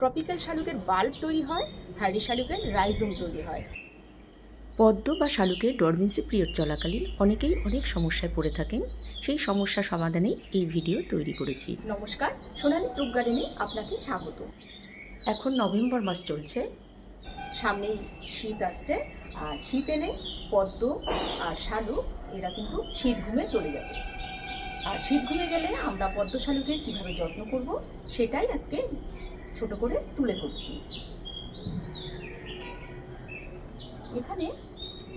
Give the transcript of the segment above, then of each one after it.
Tropical শালুকের bulb তৈরি হয় hardy শালুকের rhizome তৈরি হয়। পদ্ম বা শালুকের ডরমেন্সি পিরিয়ড চলাকালীন অনেকেই অনেক সমস্যায় পড়ে থাকেন। সেই সমস্যা সমাধানে এই ভিডিও তৈরি করেছি। নমস্কার সোনালি স্রুপ গার্ডেনে আপনাকে স্বাগত। এখন নভেম্বর মাস চলছে। সামনেই শীত আসছে আর শীত এলে পদ্ম আর শালুক এরা কিন্তু শীত ঘুমে চলে যাবে। আর শীত ঘুমে গেলে আমরা পদ্ম শালুকের কীভাবে যত্ন করব সেটাই আজকে ছোট করে তুলে ধরছি। এখানে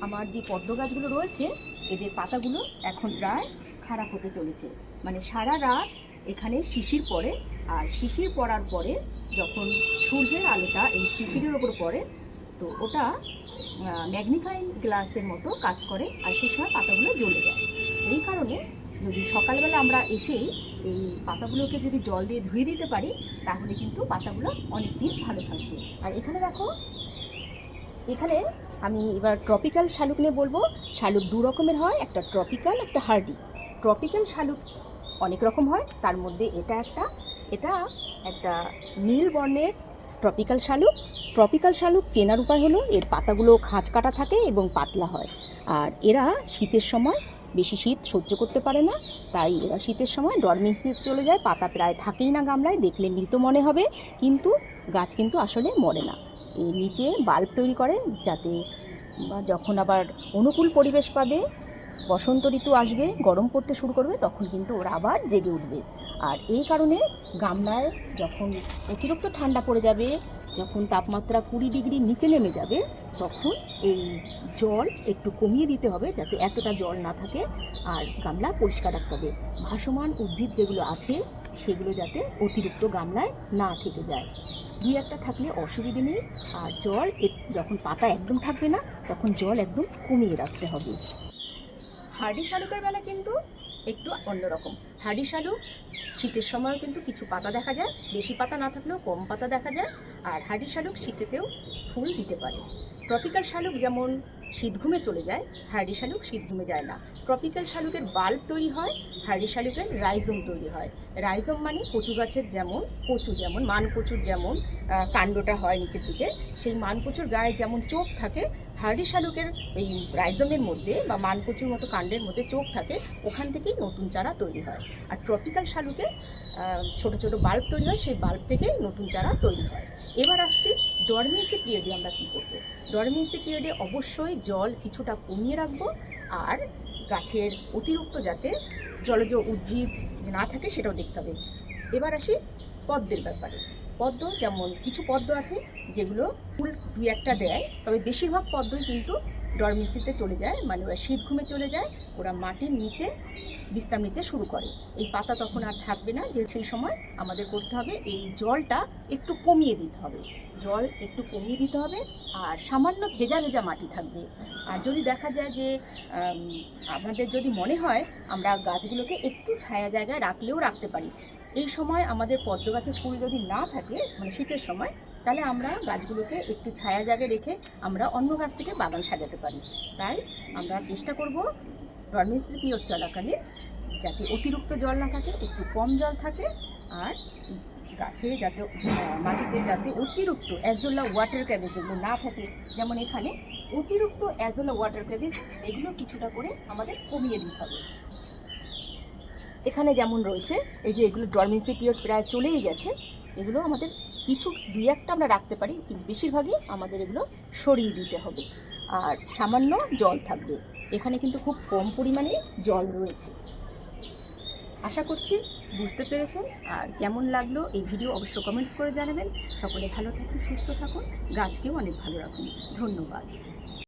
আমার যে পদ্ম গাছগুলো রয়েছে, এদের পাতাগুলো এখন প্রায় খারাপ হতে চলেছে। মানে সারা রাত এখানে শিশির পড়ে আর শিশির পড়ার পরে যখন সূর্যের আলোটা এই শিশিরের ওপর পড়ে, তো ওটা ম্যাগনিফাইং গ্লাসের মতো কাজ করে আর সেই সময় পাতাগুলো জ্বলে যায়। এই কারণে যদি সকালবেলা আমরা এসেই এই পাতাগুলোকে যদি জল দিয়ে ধুয়ে দিতে পারি, তাহলে কিন্তু পাতাগুলো অনেক দিন ভালো থাকবে। আর এখানে দেখো, এখানে আমি এবার ট্রপিক্যাল শালুক নিয়ে বলব। শালুক দু রকমের হয়, একটা ট্রপিক্যাল একটা হার্ডি ট্রপিক্যাল শালুক অনেক রকম হয়, তার মধ্যে এটা একটা এটা একটা নীল বর্ণের ট্রপিক্যাল শালুক। ট্রপিক্যাল শালুক চেনার উপায় হলো এর পাতাগুলো খাঁজ কাটা থাকে এবং পাতলা হয়। আর এরা শীতের সময় বেশি শীত সহ্য করতে পারে না, তাই এরা শীতের সময় ডরমেন্সিতে চলে যায়, পাতা প্রায় থাকেই না গামলায়, দেখলে মৃত মনে হবে, কিন্তু গাছ কিন্তু আসলে মরে না। এই নিচে বাল্ব তৈরি করে, যাতে যখন আবার অনুকূল পরিবেশ পাবে, বসন্ত ঋতু আসবে, গরম পড়তে শুরু করবে, তখন কিন্তু ওরা আবার জেগে উঠবে। আর এই কারণে গামলায় যখন অতিরিক্ত ঠান্ডা পড়ে যাবে যখন তাপমাত্রা কুড়ি ডিগ্রি নিচে নেমে যাবে, তখন এই জল একটু কমিয়ে দিতে হবে যাতে এতটা জল না থাকে আর গামলা পরিষ্কার রাখতে হবে। ভাসমান উদ্ভিদ যেগুলো আছে, সেগুলো যাতে অতিরিক্ত গামলায় না থেকে যায়। দুই একটা থাকলে অসুবিধে নেই আর জল যখন পাতা একদম থাকবে না, তখন জল একদম কমিয়ে রাখতে হবে। হার্ডি শালুকের বেলা কিন্তু একটু অন্যরকম। হাড়ি শালুক শীতের সময়ও কিন্তু কিছু পাতা দেখা যায়, বেশি পাতা না থাকলেও কম পাতা দেখা যায়, আর হাড়ি শালুক শীতেতেও ফুল দিতে পারে। ট্রপিক্যাল শালুক যেমন শীত ঘুমে চলে যায় হার্ডি শালুক শীত ঘুমে যায় না। ট্রপিক্যাল শালুকের বাল্ব তৈরি হয় হার্ডি শালুকের রাইজোম তৈরি হয়। রাইজোম মানে কচু গাছের যেমন কচু, যেমন মান কচুর যেমন কাণ্ডটা হয় নিচের দিকে, সেই মান কচুর গায়ে যেমন চোখ থাকে হার্ডি শালুকের এই রাইজমের মধ্যে বা মানকচুর মতো কাণ্ডের মধ্যে চোখ থাকে, ওখান থেকেই নতুন চারা তৈরি হয়। আর ট্রপিক্যাল শালুকে ছোট ছোট বাল্ব তৈরি হয়, সেই বাল্ব থেকেই নতুন চারা তৈরি হয়। এবার আসছি ডরমেন্সি পিরিয়ডে আমরা কী করব? ডরমেন্সি পিরিয়ডে অবশ্যই জল কিছুটা কমিয়ে রাখব আর গাছের অতিরিক্ত যাতে জলজ উদ্ভিদ না থাকে সেটাও দেখতে হবে। এবার আসি পদ্মের ব্যাপারে। পদ্ম যেমন কিছু পদ্ম আছে যেগুলো ফুল দুই একটা দেয় তবে বেশিরভাগ পদ্মই কিন্তু ডরমেন্সিতে চলে যায় মানে ওরা শীত ঘুমে চলে যায় ওরা মাটির নিচে বিশ্রাম নিতে শুরু করে। এই পাতা তখন আর থাকবে না যে সেই সময় আমাদের করতে হবে এই জলটা একটু কমিয়ে দিতে হবে। জল একটু কমিয়ে দিতে হবে আর সামান্য ভেজা ভেজা মাটি থাকবে। আর যদি দেখা যায় যে আম, আমাদের যদি মনে হয় আমরা গাছগুলোকে একটু ছায়া জায়গায় রাখলেও রাখতে পারি। এই সময় আমাদের পদ্ম গাছের ফুল যদি না থাকে মানে শীতের সময়, তাহলে আমরা গাছগুলোকে একটু ছায়া জায়গায় রেখে আমরা অন্য গাছ থেকে বাগান সাজাতে পারি। তাই আমরা চেষ্টা করব ডরমেন্সি পিরিয়ড চলাকালীন, যাতে অতিরিক্ত জল না থাকে, একটু কম জল থাকে, আর গাছে যাতে মাটিতে যাতে অতিরিক্ত অ্যাজোলা ওয়াটার ক্যাবেজ যেগুলো না থাকে, যেমন এখানে, অতিরিক্ত অ্যাজোলা ওয়াটার ক্যাবেজ এগুলো কিছুটা করে আমাদের কমিয়ে দিতে হবে। এখানে যেমন রয়েছে, এই যে এগুলো ডরমেন্সি পিরিয়ড প্রায় চলেই গেছে, এগুলো আমাদের কিছু দুই একটা আমরা রাখতে পারি, কিন্তু বেশিরভাগই আমাদের এগুলো সরিয়ে দিতে হবে। আর সামান্য জল থাকবে, এখানে কিন্তু খুব কম পরিমাণে জল রয়েছে। আশা করছি বুঝতে পেরেছেন, আর কেমন লাগল এই ভিডিও অবশ্য কমেন্টস করে জানাবেন। সকলে ভালো থাকুন, সুস্থ থাকুন, গাছকেও অনেক ভালো রাখুন। ধন্যবাদ।